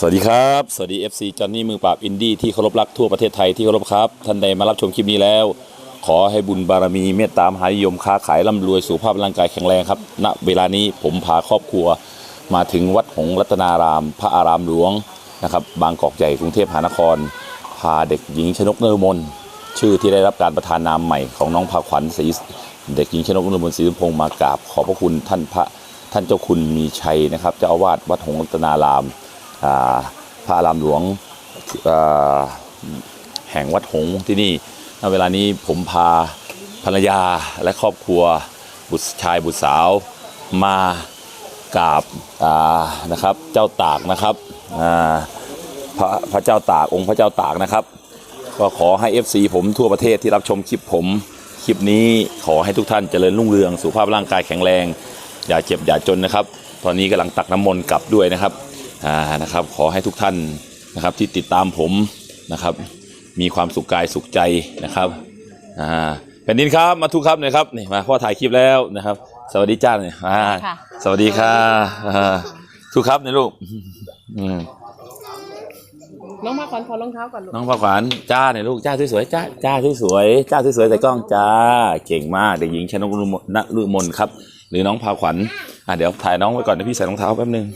สวัสดีครับ สวัสดี FC จอห์นนี่มือปราบอินดี้ที่เคารพรักทั่วประเทศไทยที่เคารพครับ ท่านใดมารับชมคลิปนี้แล้ว ขอให้บุญบารมีเมตตามหานิยมค้าขายร่ำรวยสุขภาพร่างกายแข็งแรงครับณเวลานี้ผมพาครอบครัว มาถึงวัดหงรัตนาราม พระอารามหลวงนะครับบางกอกใหญ่กรุงเทพมหานคร พาเด็กหญิงชนกเนรมน ชื่อที่ได้รับการประทานนามใหม่ของน้องพาขวัญศรีเด็กหญิงชนกเนรมนศรีสมพงศ์มากราบขอบพระคุณท่านพระท่านเจ้าคุณมีชัยนะครับเจ้าอาวาสวัดหงรัตนาราม พระอารามหลวงแห่งวัดหงที่นี่ณเวลานี้ผมพาภรรยาและครอบครัวบุตรชายบุตรสาวมากราบนะครับเจ้าตากนะครับพระพระเจ้าตากองค์พระเจ้าตากนะครับ ก็ขอให้ FC ผมทั่วประเทศที่รับชมคลิปผมคลิปนี้ขอให้ทุกท่านเจริญรุ่งเรืองสุขภาพร่างกายแข็งแรง อย่าเจ็บอย่าจนนะครับ ตอนนี้กำลังตักน้ำมนต์กลับด้วยนะครับ อ่านะครับ ขอให้ทุกท่านนะครับที่ติดตามผมนะครับ มีความสุขกายสุขใจนะครับอ่าแผ่นดินครับมาทุกครับหน่อยครับนี่มาพ่อถ่ายคลิปแล้วนะครับ สวัสดีจ้าเนี่ยอ่าค่ะ สวัสดีค่ะอ่าทุกครับเนี่ยลูกอืมน้องมาขวัญขอรองเท้าก่อนลูก น้องผักหวานจ้าเนี่ยลูกจ้าสวยๆจ้าจ้าสวยๆจ้าสวยๆใส่กล้องจ้าเก่งมากเด็กหญิงชนกนุมนลุมนครับ หรือน้องพาขวัญอะเดี๋ยวถ่ายน้องไว้ก่อนนะพี่ใส่รองเท้าแป๊บนึง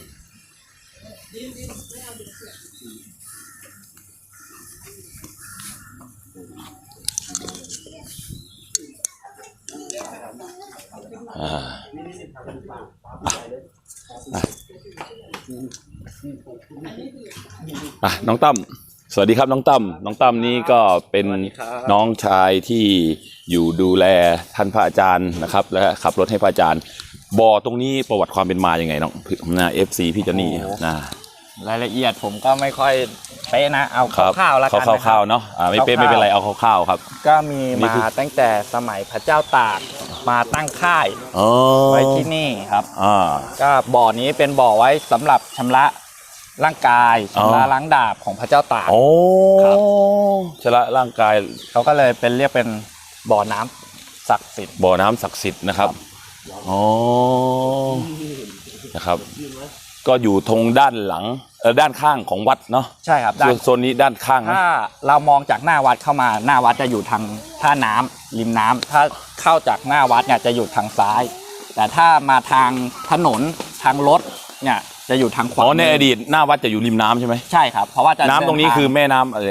อ่าอะอะน้องตั้มสวัสดีครับน้องตั้มน้องตั้มนี่ก็เป็นน้องชายที่อยู่ดูแลท่านพระอาจารย์นะครับ และขับรถให้พระอาจารย์บ่อตรงนี้ประวัติความเป็นมาอย่างไงน้องนะเอฟซีพี่เจอนนี่โอ้โหนะ รายละเอียดผมก็ไม่ค่อยเป๊ะนะเอาครับคร่าวๆแล้วกันนะคร่าวๆเนาะอ่าไม่เป็นไม่เป็นไรเอาคร่าวๆครับ ก็มีนี่มาคือ ตั้งแต่สมัยพระเจ้าตากมาตั้งค่ายอ๋อไว้ที่นี่ครับ อ่า ก็บ่อนี้เป็นบ่อไว้สำหรับชำระร่างกายอ๋อ ชำระล้างดาบของพระเจ้าตาก โอ้ครับ ชละร่างกายเขาก็เลยเป็นเรียกเป็นบ่อน้ำศักดิ์สิทธิ์ บ่อน้ำศักดิ์สิทธิ์นะครับอ๋อนะครับ ก็อยู่ตรงด้านหลัง เออด้านข้างของวัดเนาะใช่ครับด้านโซนนี้ด้านข้างนะถ้าเรามองจากหน้าวัดเข้ามาหน้าวัดจะอยู่ทางท่าน้ำริมน้ำถ้าเข้าจากหน้าวัดเนี่ยจะอยู่ทางซ้าย แต่ถ้ามาทางถนนทางรถเนี่ยจะอยู่ทางขวาอ๋อในมือดีตหน้าวัดจะอยู่ริมน้ำใช่ไหมใช่ครับเพราะว่าจะน้ำตรงนี้เดิทา คือแม่น้ำอะไร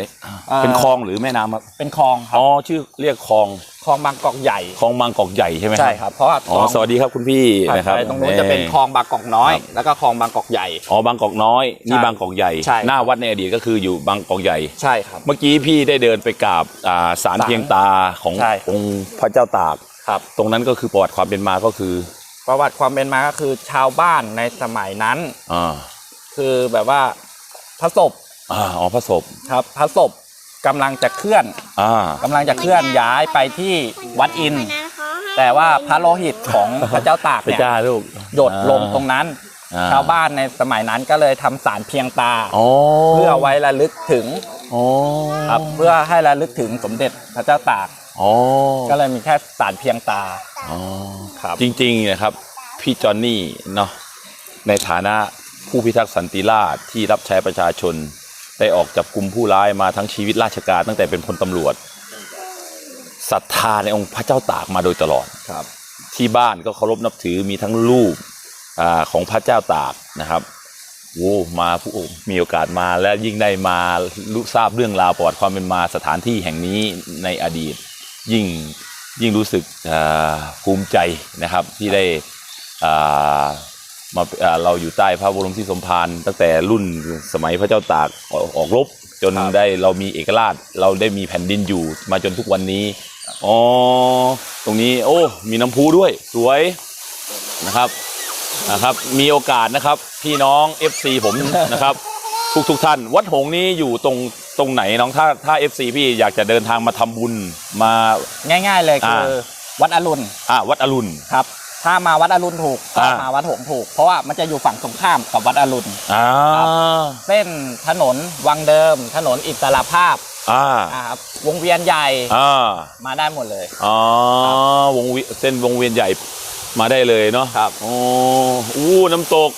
เอ่อ เป็นคลองหรือแม่น้ำครับเป็นคลองครับ อ๋อชื่อเรียกคลอง คลองบางกอกใหญ่คลองบางกอกใหญ่ใช่ไหมใช่ครับเพราะว่าอ๋อสวัสดีครับคุณพี่ถัดนะครับไปตรงนู้นจะเป็นคลองบางกอกน้อย แล้วก็คลองบางกอกใหญ่อ๋อบางกอกน้อยนี่ใช่บางกอกใหญ่ใช่หน้าวัดในอดีตก็คืออยู่บางกอกใหญ่ใช่ครับเมื่อกี้พี่ได้เดินไปกราบอ่าศาลศาลเพียงตาของใช่องค์พระเจ้าตากครับตรงนั้นก็คือประวัติความเป็นมาก็คือ ประวัติความเป็นมาก็คือชาวบ้านในสมัยนั้นอ่าคือแบบว่าพระศพอ่าอ๋อพระศพครับพระศพ กำลังจะเคลื่อนอ่ากำลังจะเคลื่อนย้ายไปที่วัดอินทร์แต่ว่าพระโลหิตของพระเจ้าตากพระเนี่ยเจ้าลูกหยดลงตรงนั้น อ่ชาวบ้านในสมัยนั้นก็เลยทำสารเพียงตา อ๋อเพื่อไว้ระลึกถึงอ๋อครับเพื่อให้ระลึกถึงสมเด็จพระเจ้าตาก อ๋อก็เลยมีแค่สารเพียงตาอ๋อ ครับ จริงๆนะครับพี่จอนนี่เนาะในฐานะผู้พิทักษ์สันติราษฎร์ที่รับใช้ประชาชน ได้ออกจับกลุ่มผู้ร้ายมาทั้งชีวิตราชการตั้งแต่เป็นพลตำรวจศรัทธาในองค์พระเจ้าตากมาโดยตลอดครับ ที่บ้านก็เคารพนับถือมีทั้งรูปอาของพระเจ้าตากนะครับโอ้มาผู้มีโอกาสมาและยิ่งได้มารู้ทราบเรื่องราวประวัติความเป็นมาสถานที่แห่งนี้ในอดีต ยิ่งยิ่งรู้สึกอ่าภูมิใจนะครับที่ได้อ่า มาอ่าเราอยู่ใต้พระบรมที่สมภารตั้งแต่รุ่นสมัยพระเจ้าตากออกออกรบจนได้เรามีเอกราช เราได้มีแผ่นดินอยู่มาจนทุกวันนี้อ๋อตรงนี้โอ้มีน้ำพุด้วยสวยนะครับนะครับ มีโอกาสนะครับ พี่น้อง FC ผมนะครับ ทุกทุกๆท่าน วัดหงส์นี้อยู่ตรงตรงไหนน้องถ้าถ้า FC พี่อยากจะเดินทางมาทำบุญมาง่าย ๆ เลยคืออาวัดอรุณอะวัดอรุณครับ ถ้ามาวัดอรุณถูกก็อ่ามาวัดหงส์ถูก เพราะว่ามันจะอยู่ฝั่งตรงข้ามกับวัดอรุณ อ่าครับ เส้นถนนวังเดิม ถนนอิสระภาพอ่าอ่าครับวงเวียนใหญ่อ่ามาได้หมดเลย อ๋อวงเวียนเส้นวงเวียนใหญ่มาได้เลยเนาะครับ โอ้อู้น้ำตก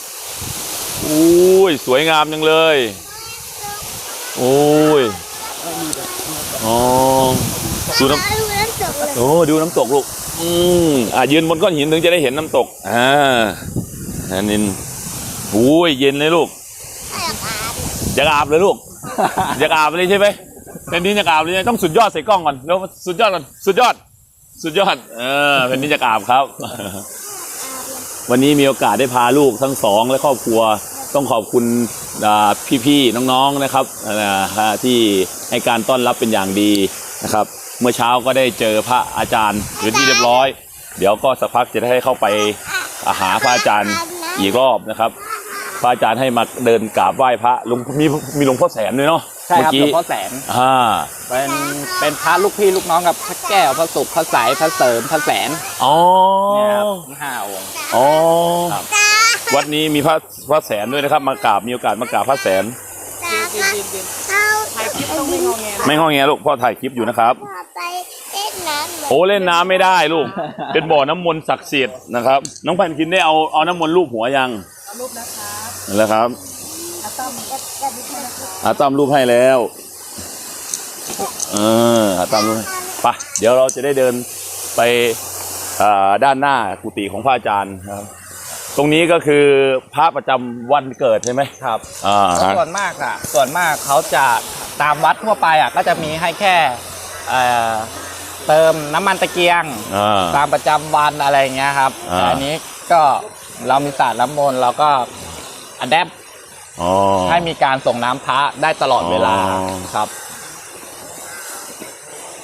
อุ้ยสวยงามจังเลยโอ้ยอ๋อสูน้ำ ดูน้ำตกเลยโอ้ดูน้ำตกลูก อืมอะยืนบนก้อนหินถึงจะได้เห็นน้ำตก อ่าอันนี้โอ้ยเย็นเลยลูกอยากอาบเลยลูกอยากอาบเลยใช่ไหมเป็นนี้อยากอาบเลยต้องสุดยอดใส่กล้องก่อนแล้วสุดยอดก่อนสุดยอด สุดยอด เออเป็นนี้อยากอาบครับ วันนี้มีโอกาสได้พาลูกทั้งสองและครอบครัวต้องขอบคุณอาพี่ๆน้องๆนะครับอาที่ให้การต้อนรับเป็นอย่างดีนะครับ เมื่อเช้าก็ได้เจอพระอาจารย์เป็นที่เรียบร้อย เดี๋ยวก็สักพักจะได้เข้าไปหาพระอาจารย์อีกรอบนะครับ พระอาจารย์ให้มาเดินกราบไหว้พระหลวงมีมีหลวงพ่อแสนด้วยเนาะใช่ครับหลเมื่วองกี้พ่อแสนอ่าเป็นเป็นพระลูกพี่ลูกน้องกับพระแก้วพระสุขพระสายพระเสริมพระแสนอ๋อเนี่ยครับทั้งห้าองค์อ๋อครับวัดนี้มีพระพระแสนด้วยนะครับ มากราบมีโอกาสมากราบพระแสน ตาก็เอาถ่ายคลิปต้องไม่งอแงนะไม่ห้องแงลูกพ่อถ่ายคลิปอยู่นะครับพาไปเล่นน้ำเหมือนโอ้เล่นน้ำไม่ได้ลูก เป็นบ่อน้ำมนต์ศักดิ์สิทธิ์นะครับ น้องพันกินได้เอาเอาน้ำมนต์รูปหัวยังรูปนะครับนั่นแหละครับอาต้อมก็ก็ดีขึ้นะครับอาตามรูปให้แล้วเอออาตามรูปให้ไปเดี๋ยวเราจะได้เดินไปอ่าด้านหน้ากุฏิของพระอาจารย์ครับ ตรงนี้ก็คือพระประจำวันเกิดใช่ไหมครับอ่าก็ส่วนมากอะ ส่วนมากเขาจะตามวัดทั่วไปอะก็จะมีให้แค่เอ่อเติมน้ำมันตะเกียง อ่า ตามประจำวันอะไรอย่างเงี้ยครับอ่า แต่อันนี้ก็เรามีศาสตร์น้ำมนต์เราก็อัดแอปอ๋อ ให้มีการส่งน้ำพระได้ตลอดเวลาอ๋อ ครับ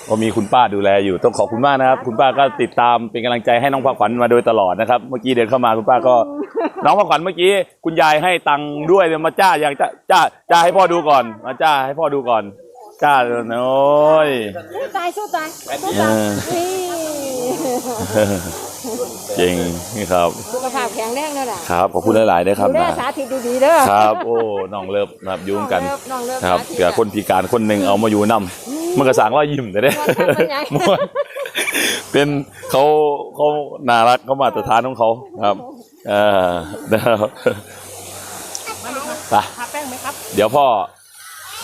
ก็มีคุณป้าดูแลอยู่ต้องขอบคุณมากนะครับ คุณป้าก็ติดตามเป็นกำลังใจให้น้องผักขวัญมาโดยตลอดนะครับ เมื่อกี้เดินเข้ามาคุณป้าก็ น้องผักขวัญเมื่อกี้คุณยายให้ตังค์ด้วยเดี๋ยวมาจ้าอยากจ้าจ้าจ้าให้พ่อดูก่อนมาจ้าให้พ่อดูก่อนจ้าโอ้ย สู้ตายสู้ตายสู้เอตายอนี่เก่งนี่ครับสุขภาพแข็งแรงแล้วล่ะครับขอบคุณหลายๆนะครับดูแลนะสาธิตดีๆเด้อ ครับ โอ้น้องเลิฟนะครับอยุ่งกันน้องเลิฟครับสาธิตเกือคนพิการคนหนึ่งเอามาอยู่นำ มันกระสางว่ายิ้มแต่เด้ม่วนครับเป็นไงม่วนเป็นเขาเขาน่ารักเขามาตรฐานของเขาครับเออนะครับไปทาแป้งไหมครับ เดี๋ยวพ่อ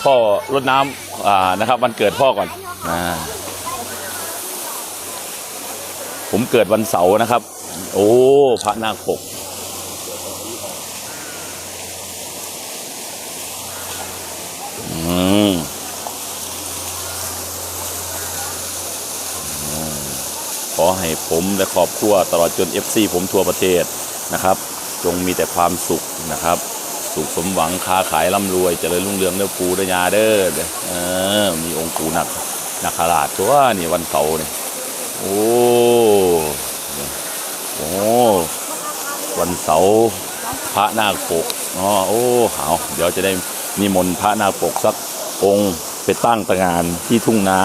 พ่อรดน้ำอ่านะครับวันเกิดพ่อก่อนอ่าผมเกิดวันเสาร์นะครับ โอ้พระนาคปกอืม ขอให้ผมและครอบครัวตลอดจน FC ผมทั่วประเทศนะครับ จงมีแต่ความสุขนะครับ สุขสมหวังค้าขายร่ำรวยเจริญรุ่งเรืองเด้อปูเด้ยาเด้อเออมีองค์ปูนักนักขราชตัวนี่วันเสาร์นี่โอ้โอ้วันเสาร์พระนาคปกอ๋อโอ้เอาเดี๋ยวจะได้นิมนต์พระนาคปกสักองค์ไปตั้งตระงานที่ทุ่งนา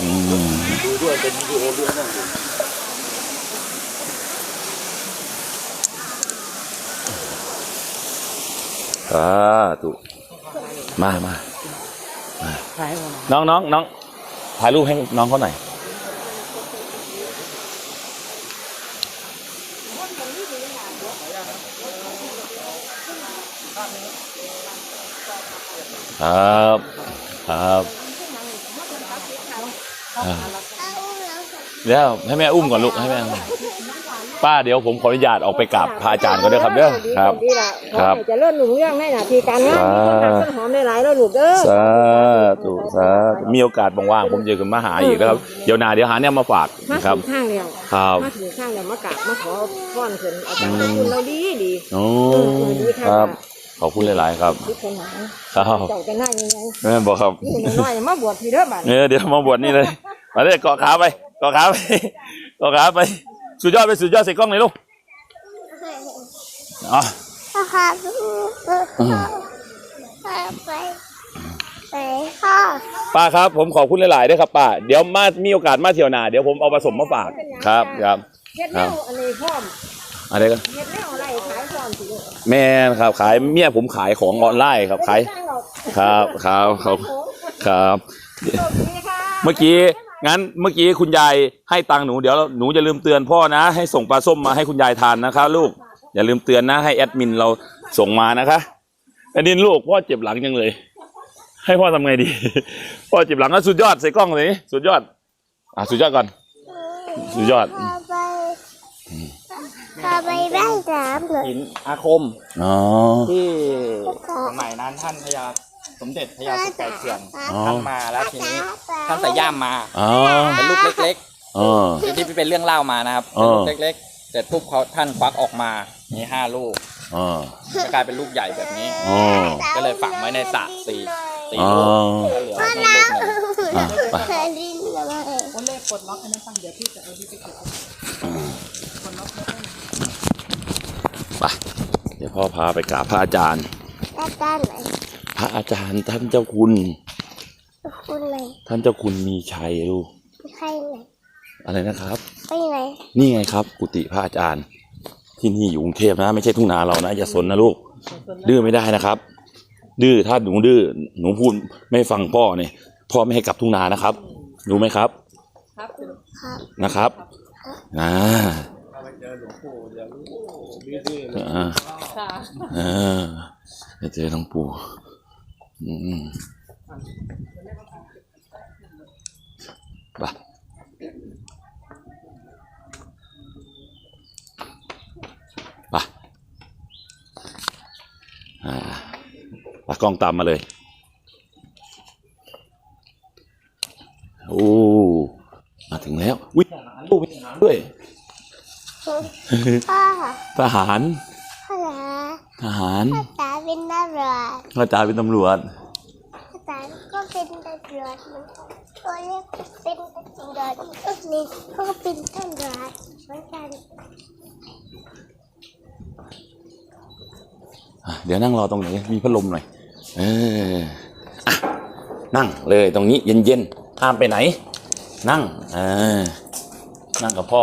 อืมอ่าถูกมามาถ่ายมาน้องน้องน้องถ่ายรูปให้น้องเขาหน่อยครับ ครับ แล้วให้แม่อุ้มก่อนลูกให้แม่อุ้มป้าเดี๋ยวผมขออนุญาตออกไปกราบพระอาจารย์ก่อนเด้อครับเด้อครับดีล่ะครับขอให้เจะเลื่อนหนุ่มเรื่องในหน้าที่การงานมีคนทำต้นหอมหลายๆแล้วลูกเด้อสาธุสาธุมีโอกาสว่างๆผมจะขึ้นมาหาอีกนะครับเดี๋ยวหนาเดี๋ยวหาเนี่ยมาฝากมานะครับถึงข้างเดียวครับมาถึงข้างเดียวมากราบมาขอฟ้อนขึ้นอาจารย์ขอบคุณเราดีดีโอ้เออเออดีค่ะครับ ขอบคุณหลายๆครับทุกคนหาครับเจ้าจะน่ายังไงแม่บอกครับนี่น้อยๆมาบวชทีเด้อบัดเออเดี๋ยวมาบวชนี่เลยมาเลยเกาะขาไปเกาะขาไปเกาะขาไปสุดยอดไปสุดยอดใส่กล้องเลยลูกอ๋อค่ะไปไปค่ะป้าครับ ผมขอบคุณหลาย ๆด้วยครับป้าเดี๋ยวมามีโอกาสมาเที่ยวหนาเดี๋ยวผมเอาผสมมาฝากครับครับเฮ็ดแนวอันนี้พร้อม อะไรกันเฮ็ดแนวอะไรขายพร้อมสิลูกแม่ครับขายเมียผมขายของออนไลน์ครับขายครับครับครับครับเมื่อกี้งั้นเมื่อกี้คุณยายให้ตังค์หนูเดี๋ยวหนูจะลืมเตือนพ่อนะ ให้ส่งปลาส้มมาให้คุณยายทานนะครับลูกอย่าลืมเตือนนะ ให้แอดมินเราส่งมานะคะแผ่นดินลูกพ่อเจ็บหลังจังเลย ให้พ่อทำไงดี พ่อเจ็บหลังก็สุดยอดใส่กล้องเลยสุดยอด อะสุดยอดก่อน สุดยอด พาไปพาไปบ้านสามเลยหินอาคมอ๋อ ที่สมัยนั้นท่านพญาสมเด็จพญาสุไก่เขื่อนอ๋อ ท่านมาแล้วทีนี้ท่านใส่ย่ามมาอ๋อเป็นลูกเล็กอ๋อ ๆที่ที่เป็นเรื่องเล่ามานะครับอ๋เป็นอลูกเล็กๆเสร็จปุ๊บเขาท่านควักออกมามีห้าลูกอ๋อ ก็กลายเป็นลูกใหญ่แบบนี้ อ๋อ ก็เลยฝังไว้ในสระสี่สี่อ๋อ ลูกก็เหลือแค่ลูกหนึ่ง อะไป เคยดินเลยโอเล่กดล็อกให้นะฟังเดี๋ยวพี่จะเอาที่ไปเก็บไปเดี๋ยวพ่อพาไปกราบพระอาจารย์ด้านด้านไหนพระอาจารย์ท่านเจ้าคุณ คุณไหนท่านเจ้าคุณมีชัยลูกใครไหนอะไรนะครับ ไปไหนนี่ไงครับ กุฏิพระอาจารย์ ที่นี่อยู่กรุงเทพนะ ไม่ใช่ทุ่งนาเรานะอย่าสนนะลูก ดื้อไม่ได้นะครับ ดื้อถ้าหนูดื้อหนูพูดไม่ฟังพ่อเนี่ยพ่อไม่ให้กลับทุ่งนานะครับ รู้ไหมครับครับนะครับอ่าอ่าค่ะอ่าจะเจอหลวงปู่อืมไปไปอ่าปากกล้องตามมาเลย โอ้มาถึงแล้ววิลูกด้วยพ่อทหารพ่อเหรอทหารพ่อตาเป็นตำรวจพ่อตาเป็นตำรวจพ่อตาก็เป็นตำรวจเหมือนกันตัวเล็กเป็นตำรวจก็นี่ก็เป็นตำรวจเหมือนกันอะเดี๋ยวนั่งรอตรงไหนมีพัดลมหน่อยเอออะนั่งเลยตรงนี้เย็นๆ ห้ามไปไหน นั่งเออนั่งกับพ่อ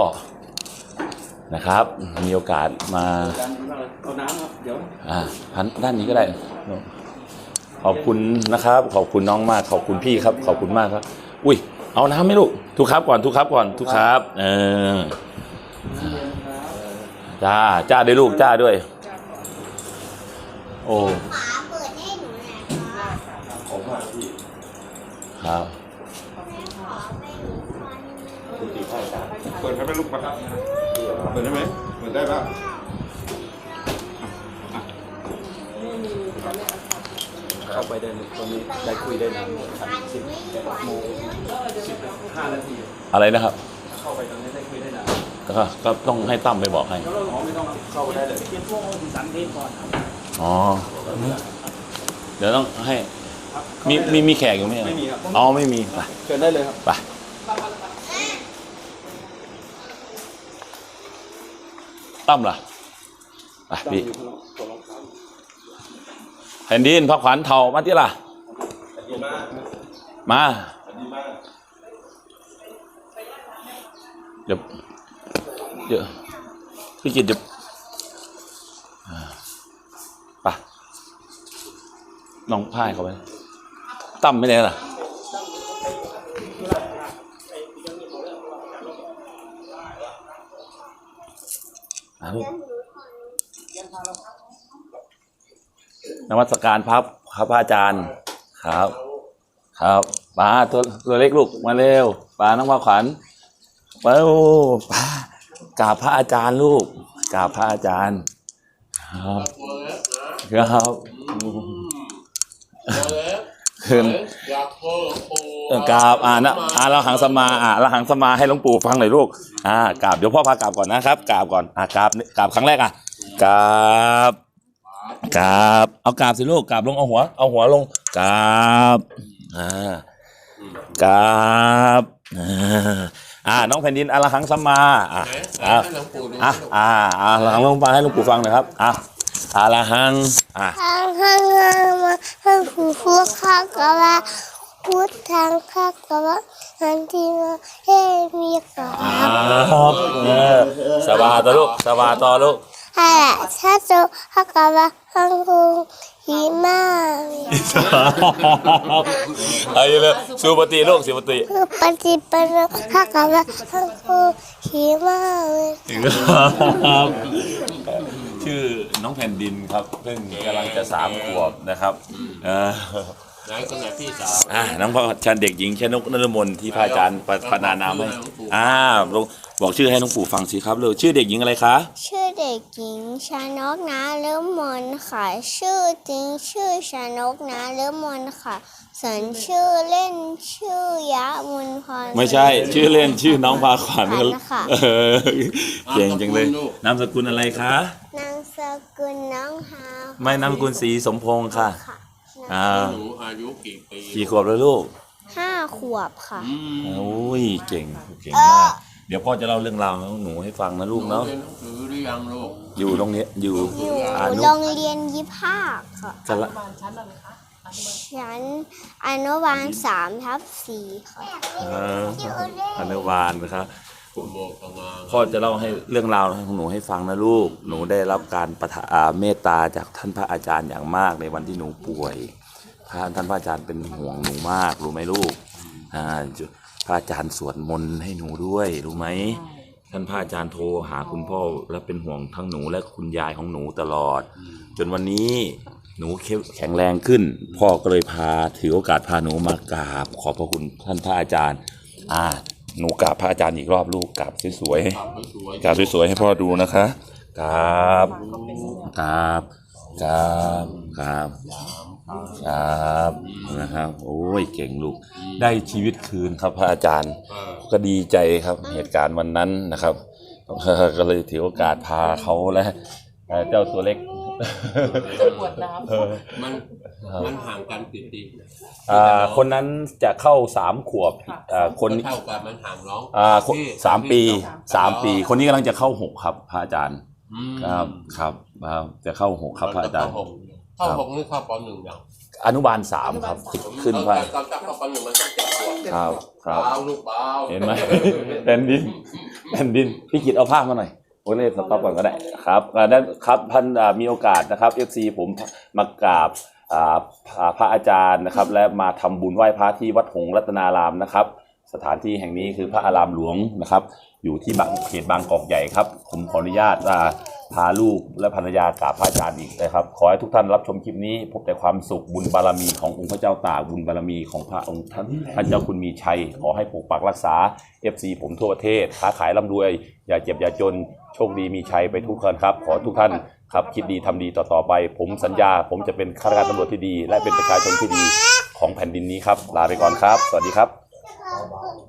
นะครับ มีโอกาสมาเอาน้ำครับเดี๋ยวอ่าหันด้านนี้ก็ได้ ขอบคุณนะครับ ขอบคุณน้องมาก ขอบคุณพี่ครับ ขอบคุณมากครับ อุ้ย เอาน้ำไหมลูก ทุกครับก่อน ทุกครับก่อน ทุกครับ เออจ้า จ้าด้วยลูก จ้าด้วย โอ้ฝาเปิดให้หนูหน่อยครับครับ เปิดให้ไหมลูกปะเปิดได้ไหมเปิดได้ปะเข้าไปได้ตรงนี้ได้คุยได้นานสิบโมงสิบห้านาทีอะไรนะครับ เข้าไปตรงนี้ได้คุยได้นานก็ก็ต้องให้ตั้มไปบอกให้อ๋อไม่ต้องเข้าไปได้เลยเตรียมพวกสันเทศก่อนอ๋อเดี๋ยวต้องให้มีมีมีแขกอยู่ไหมไม่มีครับอ๋อไม่มีไปเชิญได้เลยครับไป ตั้มล่ะไปพี่แผ่นดินพระขวัญเทามาที่ล่ะ มาเดี๋ยวเดี๋ยวพี่กิตเดี๋ยวอ่าไปน้องพ่ายเขาไปตั้มไม่ได้ล่ะอะ นมัสการพระครับพระอาจารย์ ครับ ครับป้าตัวตัวเล็กลูกมาเร็วป้าน้องมาขวัญป้าโอ้ป้ากราบพระอาจารย์ลูกกราบพระอาจารย์ ครับครับขึ้นเออกราบอ่านะอ่าเราหังสมาอ่าเราหังสมาให้หลวงปู่ฟังหน่อยลูกอ่ากราบเดี๋ยวพ่อพากราบก่อนนะครับกราบก่อนอ่ากราบกราบครั้งแรกอะกราบ กราบเอากราบสิลูกกราบลงเอาหัว เอาหัวลงกราบอ่ากราบอ่าอ่าน้องแผ่นดินอรหังสัมมาอ่าอ่าอ่าอ่าอ่าอรหังลงฟังให้หลวงปู่ฟังหน่อยครับอ่าอรหังอ่าทางข้างหน้ามาทางหูฟัวข้างกะว่าพุทธทางข้างกะว่าอันที่มาเฮ้มีขาครับเออสบายต่อลูกสบายต่อลูก อะไรถ้าโจข้างกะว่าข้างหูหิมะเอาอยู่เลยสุปฏิลูกสุปฏิคือปฏิปันข้างกะว่าข้างหูหิมะครับ ชื่อน้องแผ่นดินครับเพิ่งกำลังจะสามขวบนะครับเออไหนคนไหนพี่สาว อ่าน้องพ่อชันเด็กหญิงชนกนรมนที่พระอาจารย์ประประนานามให้อ่าลง บอกชื่อให้น้องปู่ฟังสิครับเลยชื่อเด็กหญิงอะไรคะ ชื่อเด็กหญิงชานกนะเลิมมนค่ะ ชื่อจริงชื่อชานกนะเลิมมนค่ะส่วนชื่อเล่นชื่อยะมุนพร ไม่ใช่ ชื่อเล่นชื่อน้องพาขวัญขวัญนะคะเออเก่งจังเลย นามสกุลอะไรคะ นางสกุลน้องฮาวไม่นามสกุลสีสมพงษ์ค่ะ ค่ะอ่า หนูอายุกี่ปีกี่ขวบแล้วลูกห้าขวบค่ะ อืม โอ้ย เก่ง เก่งมาก เดี๋ยวพ่อจะเล่าเรื่องราวของหนูให้ฟังนะลูกเนาะเรียนหนังสือหรือยังลูกอยู่ตรงนี้อยู่อยู่อนุโรงเรียนยิภาคค่ะจะละบ้านชั้นอะไรคะอนุบาลชั้นอนุบาลสามทับสี่ค่ะเอ่ออนุบาลนะครับคุณโบกตางานพ่อจะเล่าให้เรื่องราวของหนูให้ฟังนะลูก หนูได้รับการประทาอ่าเมตตาจากท่านพระอาจารย์อย่างมากในวันที่หนูป่วยพระท่านพระอาจารย์เป็นห่วงหนูมากรู้ไหมลูกอ่าจุ พระอาจารย์สวดมนต์ให้หนูด้วยรู้ไหมท่านพระอาจารย์โทรหาคุณพ่อและเป็นห่วงทั้งหนูและคุณยายของหนูตลอด จนวันนี้หนูเข้มแข็งแรงขึ้น พ่อก็เลยพาถือโอกาสพาหนูมากราบ ขอบพระคุณท่านพระอาจารย์ อ่า หนูกราบพระอาจารย์อีกรอบลูกกราบสวยๆขับสวยกราบสวยๆให้พ่อดูนะคะกราบกราบกราบกราบ กราบนะครับ โอ้ยเก่งลูก ได้ชีวิตคืนครับพระอาจารย์เออก็ดีใจครับเหตุการณ์วันนั้นนะครับ ก็เลยถือโอกาสพาเขาและเอ่อเจ้าตัวเล็กปวดน้เออมันมันห่างกันกี่ปีอ่าคนนั้นจะเข้าสามขวบอ่าคนก็เท่ากันมันห่างน้องอ่าคนพี่สามปีพี่สามปี คนนี้กำลังจะเข้าหกครับพระอาจารย์อืมครับครับครับจะเข้าหกครับพระอาจารย์ เข้หกเข้าหกนี่เข้าปหนึ่งอย่างอนุบาลสามครับขึ้นไปตอนเข้าปหนึ่งมันต้องเจ็ดขวบครับครับเบาลูกเบาเห็นไหมแผ่นดินแผ่นดินพี่กิตเอาภาพมาหน่อยโอ้ยเลยสต็อปก่อนก็ได้ครับอ่าได้ครับพันอ่ามีโอกาสนะครับ FC ผมมากราบอ่าพระพระอาจารย์นะครับ และมาทำบุญไหว้พระที่วัดหงส์รัตนารามนะครับ สถานที่แห่งนี้คือพระอารามหลวงนะครับ อยู่ที่บางเขตบางกอกใหญ่ครับ ผมขออนุญาตอ่า พาลูกและภรรยากราบพระอาจารย์อีกนะครับ ขอให้ทุกท่านรับชมคลิปนี้ พบแต่ความสุขบุญบารมีขององค์พระเจ้าตากบุญบารมีของพระองค์ท่านท่านเจ้าคุณมีชัย ขอให้ปกปักรักษา FC ผมทั่วประเทศค้าขายร่ำรวย อย่าเจ็บอย่าจนโชคดีมีชัยไปทุกคนครับ ขอทุกท่านครับคิดดีทำดีต่อๆไป ผมสัญญา ผมจะเป็นข้าราชการตำรวจที่ดี และเป็นประชาชนที่ดีของแผ่นดินนี้ครับลาไปก่อนครับ สวัสดีครับขอบคุณ